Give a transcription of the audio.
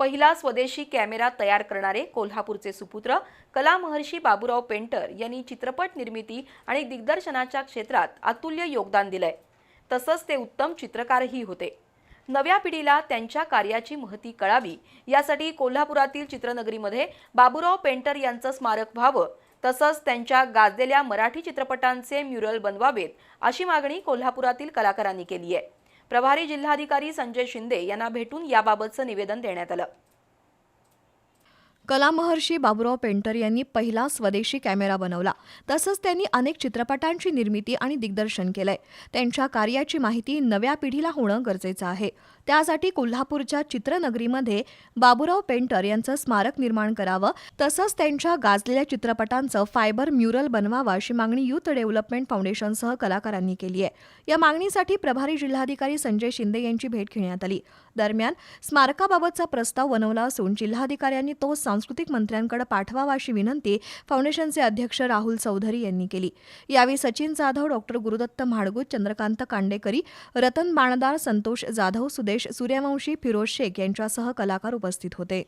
पहिला स्वदेशी कॅमेरा तयार करणारे कोल्हापूरचे सुपुत्र कलामहर्षी बाबूराव पेंटर यांनी चित्रपट निर्मिती आणि दिग्दर्शनाच्या क्षेत्रात अतुल्य योगदान दिलंय. तसंच ते उत्तम चित्रकारही होते. नव्या पिढीला त्यांच्या कार्याची महती कळावी यासाठी कोल्हापुरातील चित्रनगरीमध्ये बाबूराव पेंटर यांचं स्मारक व्हावं तसंच त्यांच्या गाजलेल्या मराठी चित्रपटांचे म्युरल बनवावेत अशी मागणी कोल्हापुरातील कलाकारांनी केली आहे प्रभारी जिल्हाधिकारी संजय शिंदे यांना भेटून याबाबतचं निवेदन देण्यात आलं. कलामहर्षी बाबुराव पेंटर यांनी पहिला स्वदेशी कॅमेरा बनवला. तसंच त्यांनी अनेक चित्रपटांची निर्मिती आणि दिग्दर्शन केलंय. त्यांच्या कार्याची माहिती नव्या पिढीला होणं गरजेचं आहे. त्यासाठी कोल्हापूरच्या चित्रनगरीमध्ये बाबुराव पेंटर यांचं स्मारक निर्माण करावं तसंच त्यांच्या गाजलेल्या चित्रपटांचं फायबर म्युरल बनवावं अशी मागणी युथ डेव्हलपमेंट फाउंडेशनसह कलाकारांनी केली आहे. या मागणीसाठी प्रभारी जिल्हाधिकारी संजय शिंदे यांची भेट घेण्यात आली. दरम्यान स्मारकाबाबतचा प्रस्ताव बनवला असून जिल्हाधिकाऱ्यांनी तो सांस्कृतिक मंत्र्यांकडे पाठवावा अशी विनंती फाउंडेशनचे अध्यक्ष राहुल चौधरी यांनी केली. यावेळी सचिन जाधव डॉक्टर गुरुदत्त म्हाडगूत चंद्रकांत कांडेकरी रतन बाणदार संतोष जाधव सुदेश सूर्यवंशी फिरोज शेख यांच्यासह कलाकार उपस्थित होते.